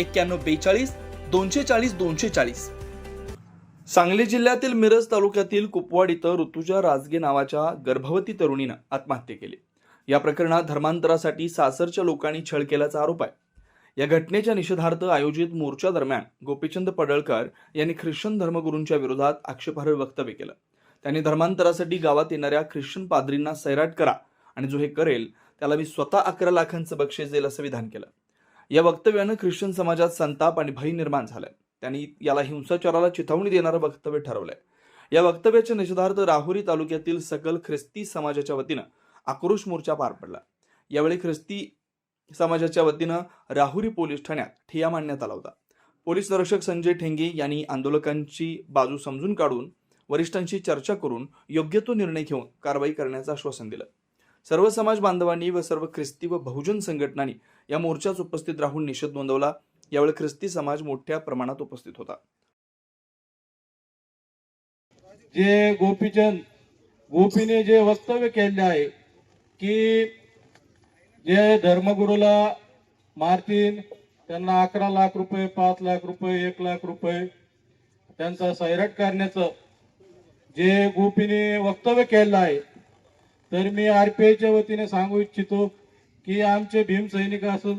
एक्क्याण्णव बेचाळीस दोनशे चाळीस दोनशे चाळीस. सांगली जिल्ह्यातील मिरज तालुक्यातील कुपवाड इथं ऋतुजा राजगे नावाच्या गर्भवती तरुणीनं आत्महत्या केली. या प्रकरणात धर्मांतरासाठी सासरच्या लोकांनी छळ केल्याचा आरोप आहे. या घटनेच्या निषेधार्थ आयोजित मोर्चा दरम्यान गोपीचंद पडळकर यांनी ख्रिश्चन धर्मगुरूंच्या विरोधात आक्षेपार्ह वक्तव्य केलं. त्यांनी धर्मांतरासाठी गावात येणाऱ्या ख्रिश्चन पादरींना सैराट करा आणि जो हे करेल त्याला मी स्वतः अकरा लाखांचं बक्षीस देईल असं विधान केलं. या वक्तव्यानं ख्रिश्चन समाजात संताप आणि भय निर्माण झालाय. त्यांनी याला हिंसाचाराला चिथावणी देणारं वक्तव्य ठरवलंय. या वक्तव्याच्या निषेधार्थ राहुरी तालुक्यातील सकल ख्रिस्ती समाजाच्या वतीनं आक्रोश मोर्चा पार पडला. यावेळी ख्रिस्ती समाजाच्या वतीनं राहुरी पोलीस ठाण्यात ठिया मांडण्यात आला होता. पोलीस निरीक्षक संजय ठेंगे यांनी आंदोलकांची बाजू समजून काढून वरिष्ठांशी चर्चा करून योग्य तो निर्णय घेऊन कारवाई करण्याचं आश्वासन दिलं. सर्व समाज बांधवांनी व सर्व ख्रिस्ती व बहुजन संघटनांनी या मोर्चात उपस्थित राहून निषेध नोंदवला. यावेळी ख्रिस्ती समाज मोठ्या प्रमाणात उपस्थित होता. जे गोपीचंद गोपीने जे वक्तव्य केले आहे की जे धर्मगुरूला मारतील त्यांना अकरा लाख रुपये पाच लाख रुपये एक लाख रुपये त्यांचा सैराट करण्याचं जे गोपीने वक्तव्य केलं आहे तर मी आरपीआयच्या वतीने सांगू इच्छितो की आमचे भीम सैनिक असो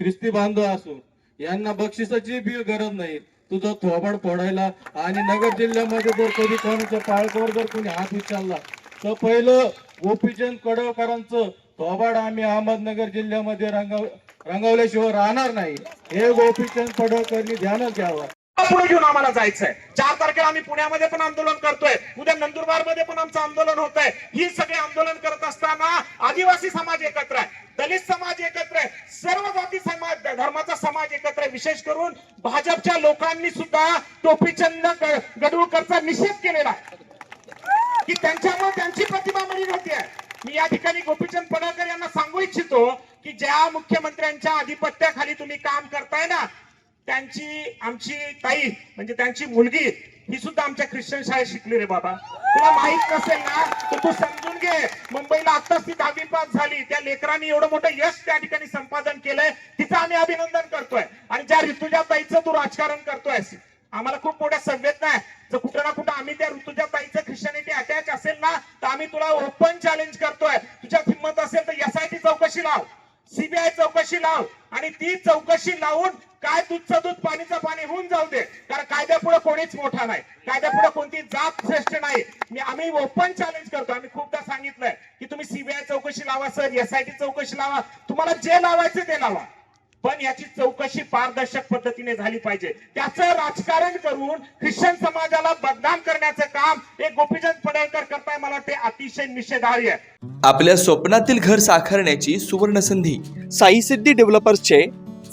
ख्रिस्ती बांधव असो यांना बक्षिसाची बी गरज नाही. तुझं थोबाड फोडायला आणि नगर जिल्ह्यामध्ये जर कधी कोणाच्या पाळकावर जर कोणी हात उचलला तर पहिलं गोपीचंद कडवकरांचं थोबाड आम्ही अहमदनगर जिल्ह्यामध्ये रंगव रंगवल्याशिवाय राहणार नाही. हे गोपीचंद पडवकरनी ध्यानात घ्यावं. पुढे घेऊन आम्हाला जायचंय? चार तारखेला आम्ही पुण्यामध्ये पण आंदोलन करतोय. उद्या नंदुरबारमध्ये पण आमचं आंदोलन होत आहे ही सगळे आंदोलन करत असताना आदिवासी समाज एकत्र आहे. दलित समाज एकत्र आहे. सर्व जाती समाज धर्माचा समाज एकत्र आहे. विशेष करून भाजपच्या लोकांनी सुद्धा टोपीचंद ग- गडुळकरचा निषेध केलेला की त्यांच्यामुळे त्यांची प्रतिभा मलिन होते मी या ठिकाणी गोपीचंद पडळकर यांना सांगू इच्छितो की ज्या मुख्यमंत्र्यांच्या आधिपत्याखाली तुम्ही काम करताय ना त्यांची आमची ताई म्हणजे त्यांची मुलगी ही सुद्धा आमच्या ख्रिश्चन शाळेत शिकली रे बाबा. तुला माहीत नसेल ना तर तू समजून घे. मुंबईला आताच ती दहावी पास झाली. त्या लेकरांनी एवढं मोठं यश त्या ठिकाणी संपादन केलंय. तिचं आम्ही अभिनंदन करतोय. आणि ज्या ऋतुजा ताईचं तू राजकारण करतोय आम्हाला खूप मोठ्या संवेदना आहे. जर कुठं ना कुठं आम्ही त्या ऋतुजा ताईचं ख्रिश्चनिटी अटॅच असेल ना तर आम्ही तुला ओपन चॅलेंज करतोय. तुझ्या हिंमत असेल तर एसआयटी चौकशी लाव. सीबीआय चौकशी लाव. आणि ती चौकशी लावून काय दूधचं दूध पाणीचं पाणी होऊन जाऊ दे. कारण कायद्यापुढे कोणीच मोठा नाही. कायद्यापुढे कोणती जात श्रेष्ठ नाही. मी आम्ही ओपन चॅलेंज करतो. आम्ही खूपदा सांगितलंय की तुम्ही सीबीआय चौकशी लावा सर. एसआयटी चौकशी लावा. तुम्हाला जे लावायचे ते लावा. पण याची चौकशी पारदर्शक पद्धतीने झाली पाहिजे. त्याचं राजकारण करून ख्रिश्चन समाजाला बदनाम करण्याचं काम हे गोपीचंद पडळकर करताय मला ते अतिशय निषेधार्य आपल्या स्वप्नातील घर साकारण्याची सुवर्ण संधी साई सिद्धी डेव्हलपर्सचे